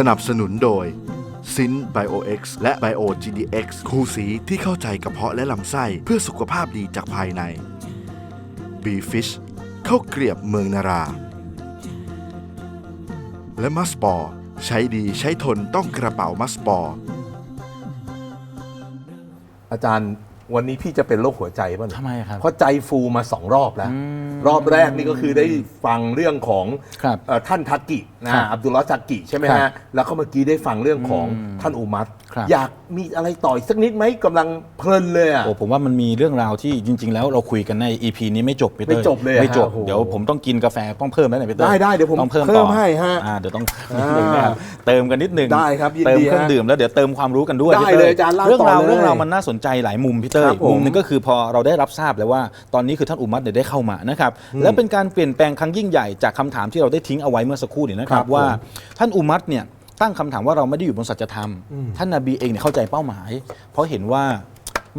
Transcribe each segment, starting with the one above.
สนับสนุนโดยซินไบโอเอ็กซ์และไบโอ GDX คูสีที่เข้าใจกระเพาะและลำไส้เพื่อสุขภาพดีจากภายใน b f i s h ข้าเกลียบเมืองนารา และมัสปอร์ใช้ดีใช้ทนต้องกระเป๋ามัสปอร์อาจารย์ วันนี้พี่จะเป็นโรคหัวใจป่ะเนี่ยทำไมครับเพราะใจฟูมาสองรอบแล้ว รอบแรกนี่ก็คือได้ฟังเรื่องของครับเอ่อท่านทักกินะครับอับดุลลอฮ์ทักกิใช่ไหมครัฮะบแล้วก็เมื่อกี้ได้ฟังเรื่องของอืมท่านอุมัตครับอยากมีอะไรต่ออีกสักนิดไหมกำลังเพลินเลยอะโอ้ผมว่ามันมีเรื่องราวที่จริง ๆ แล้วเราคุยกันใน EP นี้ไม่จบพี่เต้ยไม่จบเลยอะไม่จบฮะโอ้โหเดี๋ยวผมต้องกินกาแฟต้องเพิ่มแล้วเนี่ยพี่เต้ยได้ได้เดี๋ยวผมต้องเพิ่มเพิ่ต่มอให้ฮะอ่าเดี๋ยวต้องนิดนึงนะครับเติมกันนิดนึงได้ครับยินดีเติมเครื่องฮะดื่มแล้วเดี๋ยวเติมความรู้กันด้วยได้พี่ต้เลยอาจารย์เล่าเรื่องราวต่อเลยเรื่องราวมันน่าสนใจหลายมุมพี่เต้คยรับผมมุมหนึงก็คือพอเราได้รับทราบแล้วว่า ตอนนี้คือท่านอุมัตเนี่ยได้เข้ามานะครับและเป็นการเปลี่ยนแปลงครั้งยิ่งใหญ่จากคำถามที่เราได้ทิ้งเอาไว้เมื่อสักครู่เนี่ยนะคครัรับบผม ว่าท่านอุมัตเนี่ยตั้งคำถามว่าเราไม่ได้อยู่บนสัจธรรม ท่านนบีเองเนี่ยเข้าใจเป้าหมาย เพราะเห็นว่า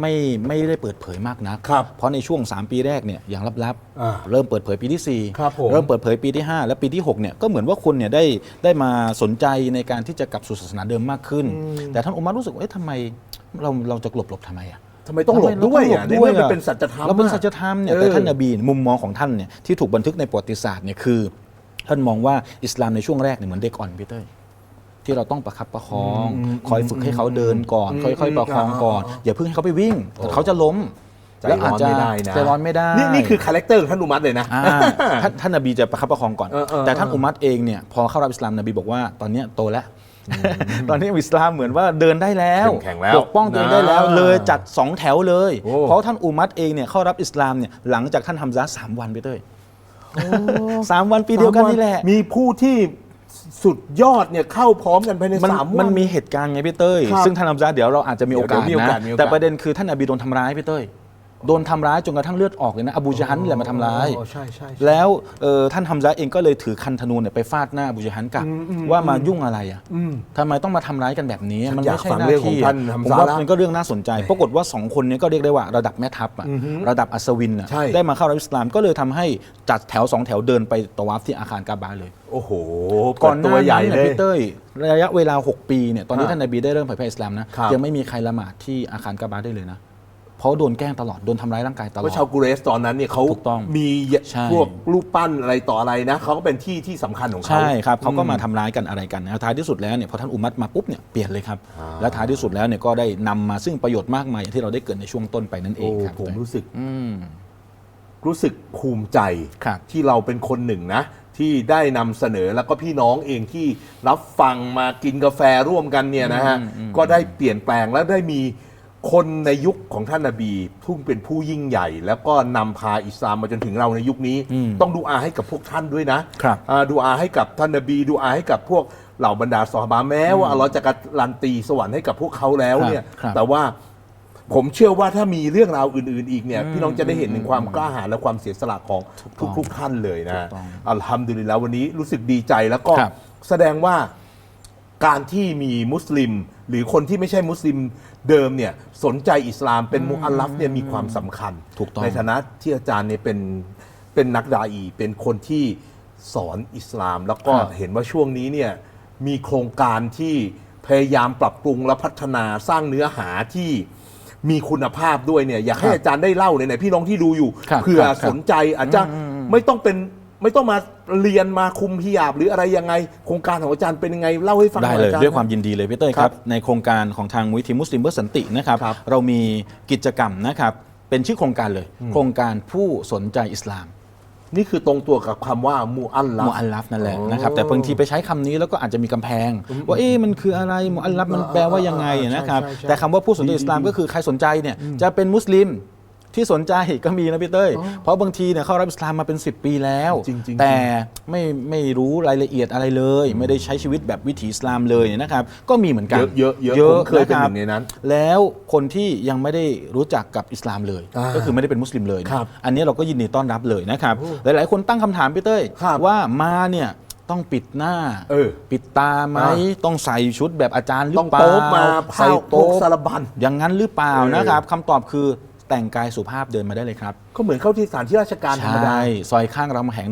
ไม่ไม่ได้เปิดเผยมากนัก ครับเพราะในช่วง 3 ปีแรกเนี่ยอย่างลับอ่าๆเริ่มเปิดเผยปีที่ครับผม4เริ่มเปิดเผยปีที่5และปีที่6เนี่ยก็เหมือนว่าคนเนี่ยได้ได้มาสนใจในการที่จะกลับสู่ศาสนาเดิมมากขึ้น แต่ท่านอุมัรรู้สึกว่าเอ๊ะทำไมเราเราจะหลบหลบทำไมอะ ทำไมต้องหลบด้วยอะในทำไมเมื่อรามันต้งหลบเป็นสัจธรรมเราเป็นอะสัจธรรมเนี่ยเออแต่ท่านนบีมุมมองของท่านเนี่ยที่ถูกบันทึกในประวัติศาสตร์เนี่ยคือ ท่านมองว่าอิสลามในช่วงแรกเนี่ยเหมือนเด็กอ่อนพี่เต้ยที่เราต้องประคับประคอง คอยฝึกให้เขาเดินก่อนอืมค่อยๆประคองก่อนอ่าอย่าเพิ่งให้เขาไปวิ่งเขาจะล้มใจร้อนไม่ได้นะใจร้อนไม่ได้ นี่นี่คือคาแรคเตอร์ของท่านอุมัตเลยนะอ่าท่านท่านนบีจะประคับประคองก่อนเออเออแต่ท่านอุมัตเองเนี่ยพอเข้ารับอิสลามนบีบอกว่าตอนเนี้ยโตแล้ว ตอนนี้อิสลามเหมือนว่าเดินได้แล้วเข้มแข็งแล้วปกป้องตัวเองได้แล้วนะเลยจัดสองแถวเลยโอ้เพราะท่านอุมัตเองเนี่ยเข้ารับอิสลามเนี่ยหลังจากท่านฮัมซาสามวันไปเต้ยสามวันปีเดียวกันนี่แหละ มีผู้ที่สุดยอดเนี่ยเข้าพร้อมกันภายในมันสามวันมันมีเหตุการณ์ไงพี่เต้ยครับซึ่งท่านอัมซาเดี๋ยวเราอาจจะมีโอกาสเดี๋ยวมีโอนะกาสมีโอกาสแต่ประเด็นคือท่านอบีโดนทำร้ายพี่เต้ย โดนทำร้ายจนกระทั่งเลือดออกเลยนะอบูจาฮันนี่แหละมาทำร้ายอ๋อใช่ใช่ใช่แล้วเอ่อท่านฮัมซาเองก็เลยถือคันธนูเนี่ยไปฟาดหน้าอบูจาฮันกลับว่ามายุ่งอะไรอะอืมทำไมต้องมาทำร้ายกันแบบนี้ฉันมันอยาไม่กใช่ฟังหน้าเรื่องของที่ท่านฮัมผมซาว่าละมันก็เรื่องน่าสนใจปรากฏว่าสองคนเนี้ก็เรียกได้ว่าระดับแม่ทัพอะระดับอัศวินอะใช่ได้มาเข้ารับอิสลามก็เลยทำให้จัดแถวสองแถวเดินไปตะวาฟที่อาคารกาบาเลยโอ้โหก่อนหตัน้าวใหญ่นั้นเลเนี่ยยพี่เต้ยระยะเวลา 6 ปีเนี่ยตอนนี้ฮะท่านนบีได้เริ่มเผยแพร่อิสลามนะครับยังไม่มีใครละหมาดที่อาคารกาบาได้เลยนะ เพราะโดนแกล้งตลอด โดนทำร้ายร่างกายตลเพอดราะชาวกูเรสตอนนั้นเนี่ยเขาถูกต้องมีใช่ พวกรูปปั้นอะไรต่ออะไรนะเขาก็เป็นที่ที่สำคัญของเขา ใช่ครับเขาก็มาทำร้ายกันอะไรกันนะท้ายที่สุดแล้วเนี่ยพอท่านอุมัตมาปุ๊บเนี่ยเปลี่ยนเลยครับและท้ายที่สุดแล้วเนี่ยก็ได้นำมาซึ่งประโยชน์มากมายอย่างที่เราได้เกริดในช่วงต้นไปนั่นเอโอ้งครับผมรู้สึกอืม รู้สึกภูมิใจ ครับที่เราเป็นคนหนึ่งนะ ที่ได้นำเสนอแล้วก็พี่น้องเองที่รับฟังมากินกาแฟร่วมกันเนี่ยนะฮะ ก็ได้เปลี่ยนแปลงและได้มี คนในยุคของท่านนบีทุ่งเป็นผู้ยิ่งใหญ่ แล้วก็นำพาอิสลามมาจนถึงเราในยุคนี้ ต้องดูอาให้กับพวกท่านด้วยนะครับอ่าดูอาให้กับท่านนบี ดูอาให้กับพวกเหล่าบรรดาสหบาแม้ว่าอัลเลอฮ์จะการันตีสวรรค์ให้กับพวกเขาแล้วเนี่ยครับ แต่ว่า ผมเชื่อว่าถ้ามีเรื่องราวอื่น ๆ อีกเนี่ยพี่น้องจะได้เห็นถึงความกล้าหาญและความเสียสละของทุกๆท่านเลยนะถูกต้องอัลฮัมดุลิลละวันนี้รู้สึกดีใจแล้วก็ครับ แสดงว่า การที่มีมุสลิม หรือคนที่ไม่ใช่มุสลิมเดิมเนี่ยสนใจอิสลามเป็นมุอัลลัฟเนี่ยมีความสำคัญถูกต้อง ในฐานะที่อาจารย์เนี่ยเป็นเป็นนักดาอีเป็นคนที่สอนอิสลาม แล้วก็ครับเห็นว่าช่วงนี้เนี่ยมีโครงการที่พยายามปรับปรุงและพัฒนาสร้างเนื้อหาที่มีคุณภาพด้วยเนี่ยอยากให้ครับอาจารย์ได้เล่าเลยไหนพี่น้องที่ดูอยู่ครับเผื่อครับ สนใจอาจจะไม่ต้องเป็น ไม่ต้องมาเรียนมาคุมพิยาบหรืออะไรยังไง โครงการของอาจารย์เป็นยังไงเล่าให้ฟังหได้น่อยเลยอาจารย์ ด้วยความยินดีเลยพี่เต้ยคครัรับบในโครงการของทางมูลที่มุสลิมเพื่อสันตินะครับครับเรามีกิจกรรมนะครับเป็นชื่อโครงการเลยโครงการผู้สนใจอิสลามนี่คือตรงตัวกับคำว่ามูอัลลัมูอัลลัฟนั่นแหละอ๋อนะครับแต่บางทีไปใช้คำนี้แล้วก็อาจจะมีกำแพง ว่าเอ๊ะมันคืออะไรมูอัลลัฟมันแปลว่ายังไงใช่นะครับใช่ใช่แต่คำว่าผู้สนใจอิสลามก็คือใครสนใจเนี่ยจะเป็นมุสลิม ที่สนใจก็มีนะพี่เต้ย เพราะบางทีเนี่ยเข้ารับอิสลามมาเป็น 10 ปีแล้ว จริงๆ แต่ไม่ไม่รู้รายละเอียดอะไรเลย ไม่ได้ใช้ชีวิตแบบวิถีอิสลามเลยนะครับ ก็มีเหมือนกันเยอะๆเยอะผมเคยเป็นหนึ่งในนั้น แล้วคนที่ยังไม่ได้รู้จักกับอิสลามเลย อ่าก็คือไม่ได้เป็นมุสลิมเลยเนี่ยครับอันนี้เราก็ยินดีต้อนรับเลยนะครับ หลาย ๆ คนตั้งคำถามพี่เต้ยครับว่ามาเนี่ยต้องปิดหน้า เออปิดตาไหมอ่า ต้องใส่ชุดแบบอาจารย์หรือต้องเปล่าโป๊บมาใส่ผ้าโป๊โป๊กสารบัญอย่างนั้นหรือเปล่าเออนะครับคำตอบคือ แต่งกายสุภาพเดินมาได้เลยครับ ก็เหมือนเข้าที่สถานที่ราชการธรรมดา ใช่ ซอยข้างรามคำแหง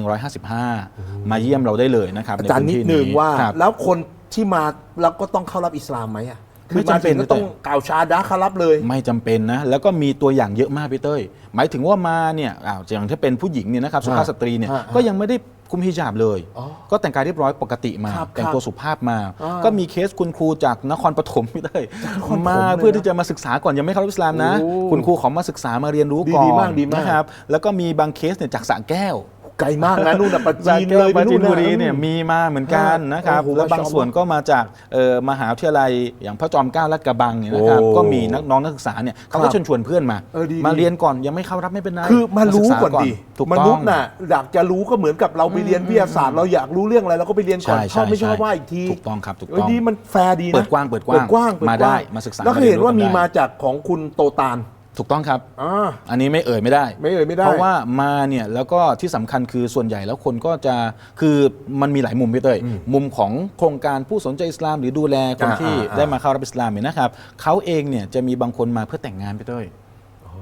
155 มาเยี่ยมเราได้เลยนะครับอาจารย์ใพื้นิดที่นึงว่า ครับ แล้วคนที่มาแล้วก็ต้องเข้ารับอิสลามไหมอะคือไม่จำเป็นมาถึงก็ต้องกล่าวชาดะเข้ารับเลย ไม่จำเป็นนะ แล้วก็มีตัวอย่างเยอะมากพี่เต้ย หมายถึงว่ามาเนี่ยอ้าวอย่างถ้าเป็นผู้หญิงเนี่ยนะครับสุภาพสตรีเนี่ย ฮะก็ยังไม่ได้ คุมฮิญาบเลย อ๋อ ก็แต่งกายเรียบร้อยปกติมา ครับแต่งตัวสุภาพมา อ่าก็มีเคสคุณครูจากนครปฐมพี่เต้ยนครปฐมมาเลยนะเพื่อที่จะมาศึกษาก่อนยังไม่เข้ารับอิสลามนะ โอ้คุณครูขอมาศึกษามาเรียนรู้ก่อดีนมากดีมาก นะครับแล้วก็มีบางเคสเนี่ยจากสระแก้ว ไกลมากนะนู่นน่ะปะสระจีนแก้เลวยปราจีนบุรีไปเนี่ยมีมาเหมือนกันนะครับโอ้โหแล้วบางมาชอบส่วนก็มาจากเอ่อมหาวิทยาลัยอย่างพระจอมเกล้าลาดกระบังเนี่ยนะครับโอ้ก็มีนักน้องนักศึกษาเนี่ยเขาคก็รับชวนชวนเพื่อนมา เออดีมาดี เรียนก่อนยังไม่เข้ารับไม่เป็นไรคือมารู้ศึษก่อนดิถูกมต้นุอษง ย์น่ะอยากจะรู้ก็เหมือนกับเราไปเรียนวิทยาศาสตร์เราอยากรู้เรื่องอะไรเราก็ไปเรียนก่อนใช่ชอบไม่ใช่ชอบว่าอีกทีถูกต้องครับถูกเอ้ยต้องดีมันแฟร์ดีนะเปิดกว้างเปิดกว้างเปิดกว้างเปิมาได้มาศึกษาแล้วก็เห็นว่ามาเรียนรู้มีกันได้มาจากของคุณโตตาน ถูกต้องครับ อ่า อันนี้ไม่เอ่ยไม่ได้ ไม่เอ่ยไม่ได้เพราะว่ามาเนี่ยแล้วก็ที่สำคัญคือส่วนใหญ่แล้วคนก็จะคือมันมีหลายมุมพี่เต้ยมุมของโครงการผู้สนใจอิสลามหรือดูแลคนอ่าที่อ่าได้มาเข้ารับอิสลามเนี่ยนะครับเขาเองเนี่ยจะมีบางคนมาเพื่อแต่งงานพี่เต้ย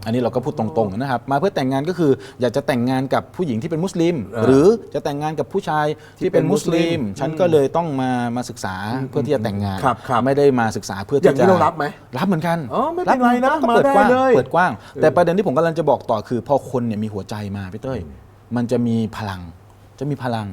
อันนี้เราก็พูดตรงๆนะครับมาเพื่อแต่งงานก็คืออยากจะแต่งงานกับผู้หญิงที่เป็นมุสลิมอ่าหรือจะแต่งงานกับผู้ชายที่เป็นมุสลิมอืมฉันก็เลยต้องมามาศึกษาเพื่อที่จะแต่งงานครับครับไม่ได้มาศึกษาเพื่ออย่างที่นี้จะเรารับไหมรับเหมือนกันอ๋อไม่เป็นไรนะก็มาเปิดได้กว้างเลยเปิดกว้าง แต่ประเด็นที่ผมกำลังจะบอกต่อคือ พอคนเนี่ยมีหัวใจมาพี่เต้ยมันจะมีพลังจะมีพลัง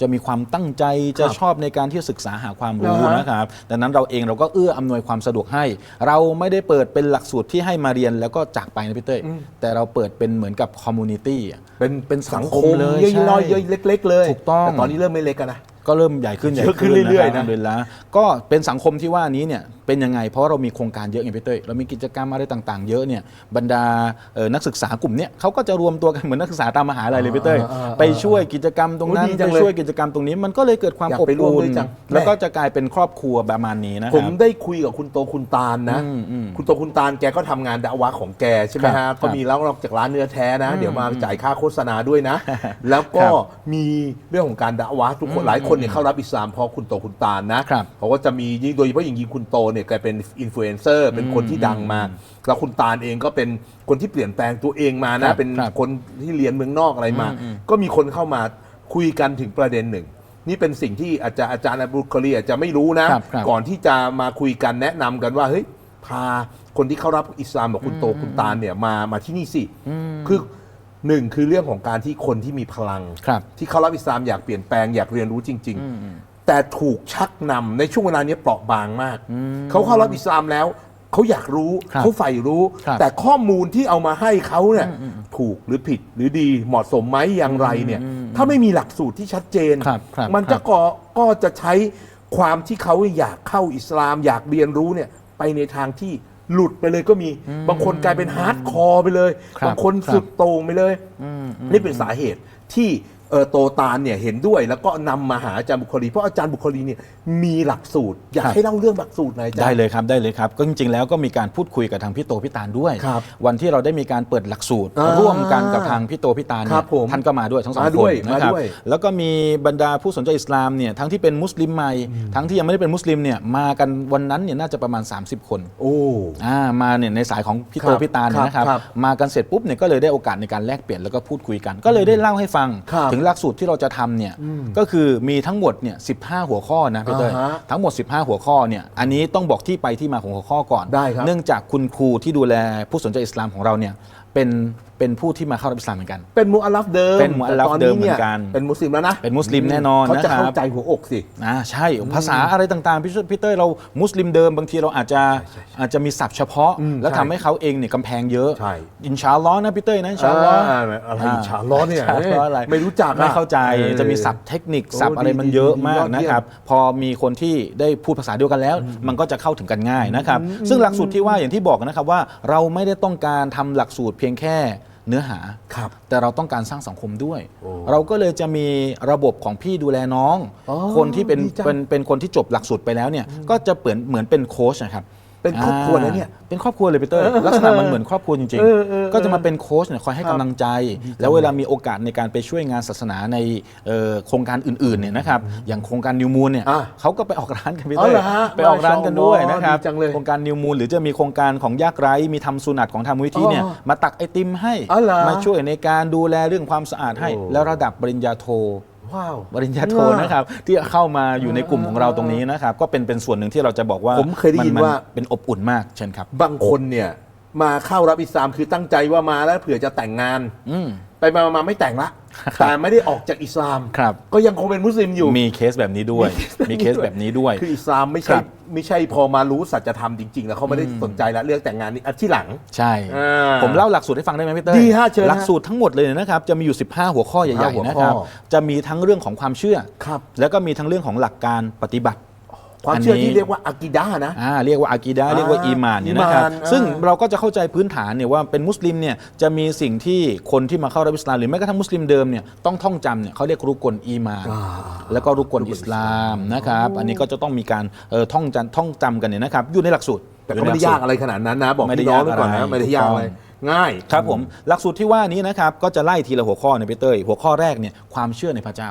จะมีความตั้งใจจะชอบในการที่จะศึกษาหาความรู้อ่าฮะนะครับดังนั้นเราเองเราก็เอื้ออำนวยความสะดวกให้ เราไม่ได้เปิดเป็นหลักสูตรที่ให้มาเรียนแล้วก็จากไปนะพี่เต้ยแต่เราเปิดเป็นเหมือนกับคอมมูนิตี้อะเป็นเป็นสัสังงคคมมเลยย่อยใช่ๆย่อยๆเล็ก ๆ เลยถูกต้องแต่ตอนนี้เริ่มไม่เล็กกันนะก็เริ่มใหญ่ขึ้นใหญ่เยอะขึ้ขึ้นนเรื่อยๆนะเดือนละก็เป็นสังคมที่ว่านี้เนี่ย เป็นยังไง เพราะเรามีโครงการเยอะไงพี่เต้ยเรามีกิจกรรมอะไรต่างๆ เยอะเนี่ยบรรดาเอ่อนักศึกษากลุ่มเนี้ยเขาก็จะรวมตัวกันเหมือนนักศึกษาตามมหาลัยเลยพี่เต้ยอ่าอ่าไปช่วยกิจกรรมตรงนั้นโอ้ดีจัไปงเลยช่วยกิจกรรมตรงนี้มันก็เลยเกิดความอยากอบไปร่วมอุ่ด้นวยจัง แล้วก็แม่จะกลายเป็นครอบครัวประมาณนี้นะคผรัมบ ได้คุยกับคุณโตคุณตาลนะ อืมอืมคุณโตคุณตาลแกก็ทำงานดะวะของแกใช่ไหมครัฮะบก็มีแล้วนอกจากร้านเนื้อแท้นะ เดี๋ยวมาจ่ายค่าโฆษณาด้วยนะครับแล้วก็มีเรื่องของการดะวะทุกคนหลายคนเนี่ยเข้ารับอิสลามเพราะคุณโตคุณตาลนะครับเพราะว่าจะมียิ่งโดยเฉพาะอย่างยิ่งคุณโตเนี่ยแกเป็นอินฟลูเอนเซอร์เป็นคนที่ดังมา แล้วคุณตาลเองก็เป็นคนที่เปลี่ยนแปลงตัวเองมาคนะรับเป็นครับคนที่เรียนเมืองนอกอะไรมา ก็มีคนเข้ามาคุยกันถึงประเด็นหนึ่ง นี่เป็นสิ่งที่อาจารย์อาจารย์อับดุลคอรีอาจจะไม่รู้นะครับครับก่อนที่จะมาคุยกันแนะนำกันว่าเฮ้ยพาคนที่เข้ารับอิสลามแบบคุณโตคุณตาลเนี่ยมามาที่นี่สิคือหนึ่งคือเรื่องของการที่คนที่มีพลังครับที่เข้ารับอิสลามอยากเปลี่ยนแปลงอยากเรียนรู้จริง ๆ แต่ถูกชักนำในช่วงเวลานี้เปราะบางมาก เขาเข้ารับอิสลามแล้ว เขาอยากรู้ครับเขาใฝ่รู้ ครับแต่ข้อมูลที่เอามาให้เขาเนี่ยถูกหรือผิดหรือดีเหมาะสมไหมอย่างไรเนี่ยถ้าไม่มีหลักสูตรที่ชัดเจน ครับครับมันครัจะบก็ก็จะใช้ความที่เขาอยากเข้าอิสลาม อยากเรียนรู้เนี่ยไปในทางที่หลุดไปเลยก็มีบางคนกลายเป็นฮาร์ดคอร์ไปเลยครับบางคนครับ สุดโต่งไปเลย นี่เป็นสาเหตุที่ เออโตตาลเนี่ยเห็นด้วยแล้วก็นำมาหาอาจารย์บุคลีเพราะอาจารย์บุคลีเนี่ยมีหลักสูตร อยากครับให้เล่าเรื่องหลักสูตรหน่อยอาจารย์ ได้เลยครับได้เลยครับก็จริงๆแล้วก็มีการพูดคุยกับทางพี่โตพี่ตาลด้วย ครับวันที่เราได้มีการเปิดหลักสูตร อ่าร่วมกันกับทางพี่โตพี่ตาลคเนี่รัยบผมท่านก็มาด้วยทั้งสองมาคด้วนยนะครับมาด้วยแล้วก็มีบรรดาผู้สนใจอิสลามเนี่ยทั้งที่เป็นมุสลิมใหม่ทั้งที่ยังไม่ได้เป็นมุสลิมเนี่ยมากันวันนั้นเนี่ยน่าจะประมาณ 30 คนโอ้ อ่ามาเนี่ยในสายของพี่โตครับพี่ตาลเนี่ยนะครับครับมากันเสร็จปุ๊บเนี่ยก็เลยได้โอกาสในการแลกเปลี่ยนแล้วก็พูดคุยกัน ก็เลยได้เล่าให้ฟังครับ ถึงหลักสูตรที่เราจะทำเนี่ยก็คือมีทั้งหมดเนี่ยสิหัวข้อนะพี่เต้ยอ่าฮะทั้งหมด 15 หัวข้อเนี่ยอันนี้ต้องบอกที่ไปที่มาของหัวข้อก่อน ได้ครับ เนื่องจากคุณครูที่ดูแลผู้สนใจอิสลามของเราเนี่ยเป็นเป็นผู้ที่มาเข้ารับอิสลามเหมือนกัน เป็นมุอัลลัฟเดิมเป็นมุอัลลัฟแต่ตเดิมเหมือนกันเป็นมุสลิมแล้วนะเป็นมุสลิมแน่นอนเขาจะนะครับเข้าใจหัวอกสิ อ่าใช่ภาษาอะไรต่างๆพี่พี่เต้ยเรามุสลิมเดิมบางทีเราอาจจะอาจจะมีศัพท์เฉพาะ อืมแล้วใช่ทำให้เขาเองเนี่ยกำแพงเยอะใช่ อินชาอัลลอฮ์นะพี่เต้ยนะอินชาอัลลอฮ์อ่าอะไรอินชาอัลลอฮ์เนี่ยอิชาอัลลอฮ์อะไรไม่รู้จักอะ ไม่เข้าใจเออจะมีศัพท์เทคนิคโอ้ศัพท์อะไรดีมันเยอะดีมากยอดเยี่ยมนะครับ พอมีคนที่ได้พูดภาษาเดียวกันแล้ว มันก็จะเข้าถึงกันง่ายนะครับ ซึ่งหลักสูตรที่ว่าอย่างที่บอกนะครับว่าเราไม่ได้ต้องการทำหลักสูตรเพียงแค่เนื้อหา ครับ แต่เราต้องการสร้างสังคมด้วย โอ้เราก็เลยจะมีระบบของพี่ดูแลน้อง อ๋อคนที่เป็นดีจังเป็นเป็นคนที่จบหลักสูตรไปแล้วเนี่ยก็จะเปมือนเหมือนเป็นโค้ชนะครับ เป็นครอบครัวนะเนี่ยาเป็นครอบครัวเลยพีเตอร์ลักษณะมันเหมือนครอบครัวจริงเออเออๆก็จะมาเป็นโค้ชเนี่ยคอยให้ครับกำลังใจ แล้วเวลามีโอกาสในการไปช่วยงานศาสนาในเอ่อโครงการอื่นๆเนี่ยนะครับอย่างโครงการนิวมูลเนี่ยอะเขาก็ไปออกร้านกันพีอ๋เตออเหรร์อฮะไปออกร้านกันด้วยนะครับดีจังเลย โครงการนิวมูลหรือจะมีโครงการของยากไร้มีทำสุนัตของทางมูลนิธิเนี่ยอ๋อมาตักไอติมให้อ๋อเหรอ มาช่วยในการดูแลเรื่องความสะอาดให้โอ้แล้วระดับปริญญาโท ว้าวปริญญาโทนะครับ ที่เข้ามาอยู่ในกลุ่มของเราตรงนี้นะครับ ก็เป็นเป็นส่วนหนึ่งที่เราจะบอกว่าผมเคยได้ยินมัว่าเป็นอบอุ่นมากเช่นครับ บางคนเนี่ยมาเข้ารับอิสลามคือตั้งใจว่ามาแล้วเผื่อจะแต่งงานอืม ไปมามาไม่แต่งละแต่ไม่ได้ออกจากอิสลาม ครับ ก็ยังคงเป็นมุสลิมอยู่ มีเคสแบบนี้ด้วย มีเคสแบบนี้ด้วย คืออิสลามไม่คใช่รับ ไม่ใช่พอมารู้สัจธรรมจริงๆ แล้วเขาไม่ได้สนใจแล้วเรื่องแต่งงานนี่อะที่หลัง ใช่ อ่าผมเล่าหลักสูตรให้ฟังได้ไหมพี่เต้ยดีฮะเชิญฮะหลักสูตรทั้งหมดเลยนะครับ จะมีอยู่ 15 หัวข้อใหญ่15หัวๆข้อ นะครับ จะมีทั้งเรื่องของความเชื่อ ครับ แล้วก็มีทั้งเรื่องของหลักการปฏิบัติ ความเชื่ออนนี้ที่เรียกว่าอากิดะห์นะอ่าเรียกว่าอากีดะห์อ่าเรียกว่าอีมานเนี่ยนะครับอีมานอ่าซึ่งเราก็จะเข้าใจพื้นฐานเนี่ยว่าเป็นมุสลิมเนี่ยจะมีสิ่งที่คนที่มาเข้ารับอิสลามหรือแม้กระทั่งมุสลิมเดิมเนี่ยต้องท่องจำเนี่ยเขาเรียกรุกลอีมาน แล้วก็รุกลอิสลามนะครับอันนี้ก็จะต้องมีการเอ่อท่องจำท่องจำกันเนี่ยนะครับอยู่ในหลักสูตรแต่ก็ไม่ได้ยากอะไรขนาดนั้นนะ บอกไม่ได้พี่น้องยากไว้ก่อนอะไรนะไม่ได้ยากอะไรถูกต้องง่ายครับผมหลักสูตรที่ว่านี้นะครับก็จะไล่ทีละหัวข้อในยพี่เต้ยหัวข้อแรกเนี่ยความเชื่อในพระเจ้า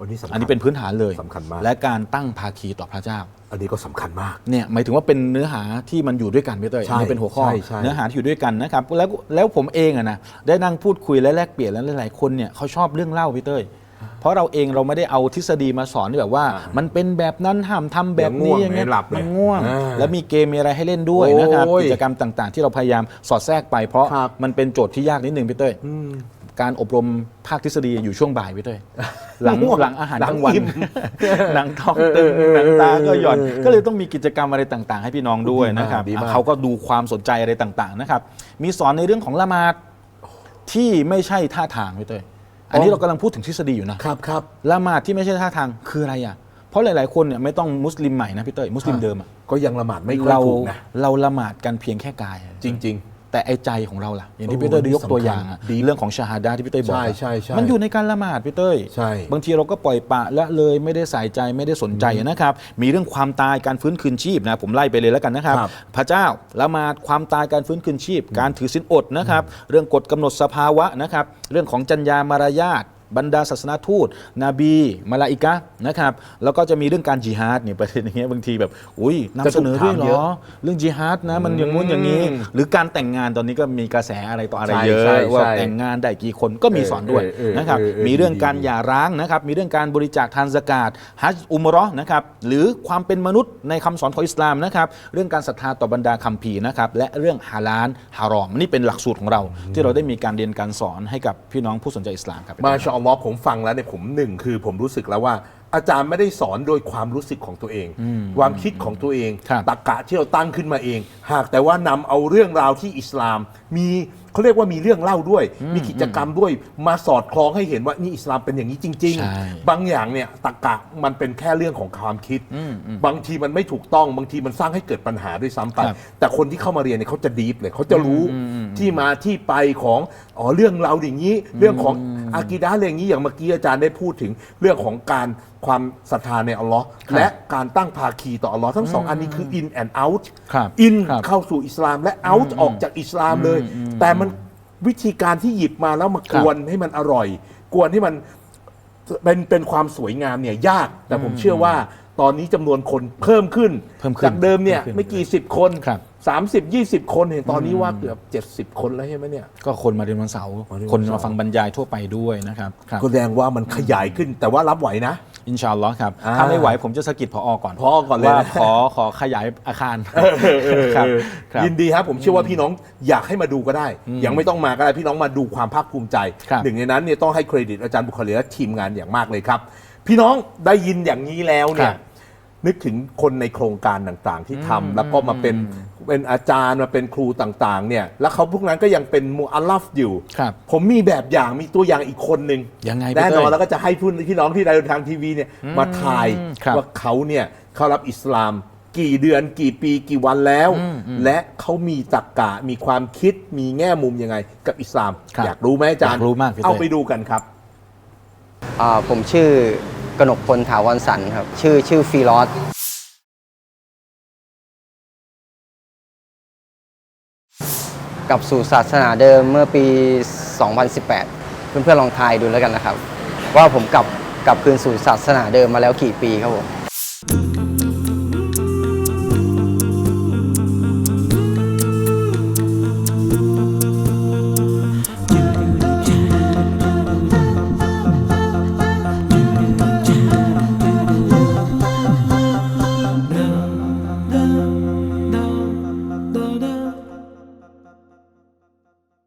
วันนี้สำคัญอันนี้เป็นพื้นฐานเลยสำคัญมาก และการตั้งภาคีต่อพระเจ้าอันนี้ก็สำคัญมาก เนี่ยหมายถึงว่าเป็นเนื้อหาที่มันอยู่ด้วยกันพี่เต้ยใช่อันนี้เป็นหัวข้อใช่ใช่เนื้อหาที่อยู่ด้วยกันนะครับแล้วแล้วผมเองอะนะได้นั่งพูดคุยและแลกเปลี่ยนแล้วหลายๆคนเนี่ยเขาชอบเรื่องเล่าพี่เต้ยเพราะเราเองเราไม่ได้เอาทฤษฎีมาสอนที่แบบว่า มันเป็นแบบนั้นห้ามทำแบบนี้เดี๋ยวง่วงอย่างเงี้ยเดี๋ยวหลับเลยมันง่วงอ่าแล้วมีเกมมีอะไรให้เล่นด้วยนะครับโอ้ยกิจกรรมต่าง ๆ ที่เราพยายามสอดแทรกไปเพราะครับมันเป็นโจทย์ที่ยากนิดนึงพี่เต้ย การอบรมภาคทฤษฎีอยู่ช่วงบ่ายพี่เต้ยหลังง่วงหลังอาหารหลังกลางวันอิ่มหนังท้องเออตึงเออหนังตาก็หย่อนเออเออก็เลยต้องมีกิจกรรมอะไรต่างๆ ให้พี่น้องด้วยดีมากนะครับดีมากอะเขาก็ดูความสนใจอะไรต่างๆนะครับ มีสอนในเรื่องของละหมาดที่ไม่ใช่ท่าทางพี่เต้ยอันนี้เรากำลังพูดถึงทฤษฎีอยู่นะครับครับละหมาดที่ไม่ใช่ท่าทางคืออะไรอะเพราะหลาย ๆ คนเนี่ยไม่ต้องมุสลิมใหม่นะพี่เต้ยมุสลิมเดิมอะก็ยังละหมาดไม่ค่อยเราถูกนะเราละหมาดกันเพียงแค่กาย จริง แต่ไอ้ใจของเราล่ะ อย่างที่โอ้พี่เต้ยได้ยกตัวนี่สำคัญอย่างอะดีเรื่องของชาฮาดาที่พี่เต้ยบอกใช่อะใช่ใช่มันอยู่ในการละหมาดพี่เต้ยใช่ บางทีเราก็ปล่อยปละละเลยไม่ได้ใส่ใจไม่ได้สนใจนะครับ มีเรื่องความตายการฟื้นคืนชีพนะผมไล่ไปเลยแล้วกันนะครับ ครับ พระเจ้าละหมาดความตายการฟื้นคืนชีพ การถือศีลอดนะครับ เรื่องกฎกำหนดสภาวะนะครับ เรื่องของจัญญามารยาท บรรดาศาสนาทูต นบีมาลาอิกะห์นะครับแล้วก็จะมีเรื่องการจิฮาดเนี่ยประเด็นอย่างเงี้ยบางทีแบบอุ้ยนำเสนอด้วยเหรจะถูกถามเยออะเรื่องจิฮาดนะมันอย่างงู้นอย่างนี้อืมหรือการแต่งงานตอนนี้ก็มีกระแสอะไรต่ออะไรใช่เยอะใช่ว่าใช่แต่งงานได้กี่คนก็มีสอนด้วยเออเออนะครับเออเออมีเรื่องการดีหย่าร้างนะครับมีเรื่องการบริจาคทานสกาดฮัจญ์อุมเเราะห์นะครับหรือความเป็นมนุษย์ในคำสอนของอิสลามนะครับเรื่องการศรัทธาต่อบรรดาคัมภีร์นะครับและเรื่องฮาลาลฮารอมนี่เป็นหลักสูตรของเรา ที่เราได้มีการเรียนการสอนให้กับพี่น้องผู้สนใจอิสลามครับมาชาอัลลอฮ์ผมฟังแล้วเนี่ยผมหนึ่งคือผมรู้สึกแล้วว่า อาจารย์ไม่ได้สอนโดยความรู้สึกของตัวเอง ความคิดของตัวเองครับตรรกะที่เราตั้งขึ้นมาเอง หากแต่ว่านำเอาเรื่องราวที่อิสลาม มีเขาเรียกว่ามีเรื่องเล่าด้วย มีกิจกรรมด้วยมาสอดคล้องให้เห็นว่านี่อิสลามเป็นอย่างนี้จริง ใช่ ๆ บางอย่างเนี่ยตรรกะมันเป็นแค่เรื่องของความคิด บางทีมันไม่ถูกต้อง บางทีมันสร้างให้เกิดปัญหาด้วยซ้ำไป ครับ แต่คนที่เข้ามาเรียนเนี่ยเขาจะดีฟเลยเขาจะรู้ที่มาที่ไปของอ๋อเรื่องเราอย่างนี้ เรื่องของอากีดะห์เรื่องนี้อย่างเมื่อกี้อาจารย์ได้พูดถึงเรื่องของการความศรัทธาในอัลลอฮ์ครับและการตั้งภาคีต่ออัลลอฮ์ทั้งสองอันนี้คือ in and out ครับ in ครับเข้าสู่อิสลามและ out ออกจากอิสลามเลยแต่มันวิธีการที่หยิบมาแล้วมากวนให้มันอร่อย กวนให้มันเป็นเป็นความสวยงามเนี่ยยาก แต่ผมเชื่อว่าตอนนี้จำนวนคนเพิ่มขึ้น เพิ่มขึ้นจากเดิมเนี่ยเพิ่มขึ้นไม่กี่สิบคนครับ สามสิบยี่สิบคนเห็นตอนนี้ว่าเกือบเจ็ดสิบคนแล้วใช่ไหมเนี่ย ก็คนมาเรียนวันเสาร์มาเรียนวันเสาร์คนมาฟังบรรยายทั่วไปด้วยนะครับครับ ก็แสดงว่ามันขยายขึ้นแต่ว่ารับไหวนะ อินชาอัลลอฮ์ครับ อ่าถ้าไม่ไหวผมจะสะกิดพอก่อนผอก่อนเลยนะ ว่าขอขอขยายอาคารครับครับ ยินดีครับผมเชื่อว่าพี่น้องอยากให้มาดูก็ได้ ยังไม่ต้องมาก็ได้พี่น้องมาดูความภาคภูมิใจ ครับ หนึ่งในนั้นเนี่ยต้องให้เครดิตอาจารย์บุคลีและทีมงานอย่างมากเลยครับ พี่น้องได้ยินอย่างนี้แล้วเนี่ครัยบนึกถึงคนในโครงการต่างๆที่ทำแล้วก็มาเป็น เป็นอาจารย์มาเป็นครูต่างๆ เนี่ย แล้วเขาพวกนั้นก็ยังเป็นมูอัลลัฟอยู่ ครับผมมีแบบอย่างมีตัวอย่างอีกคนหนึ่งยังไงพี่แน่นอนเต้ยแล้วก็จะให้ผู้พี่น้องที่ได้ทางทีวีเนี่ยมาถ่ายครับว่าเขาเนี่ยเข้ารับอิสลาม กี่เดือนกี่ปีกี่วันแล้วและเขามีตรรกะมีความคิดมีแง่มุมยังไง กับอิสลาม ครับอยากรู้ไหมอาจารย์อยากรู้มากพี่เต้ย เอาไปดูกันครับ อ่าผมชื่อกนกพลถาวรสันครับ ชื่อชื่อฟีรอส กลับสู่ศาสนาเดิมเมื่อปี 2018 เพื่อนๆลองทายดูแล้วกันนะครับ ว่าผมกลับกลับคืนสู่ศาสนาเดิมมาแล้วกี่ปีครับผม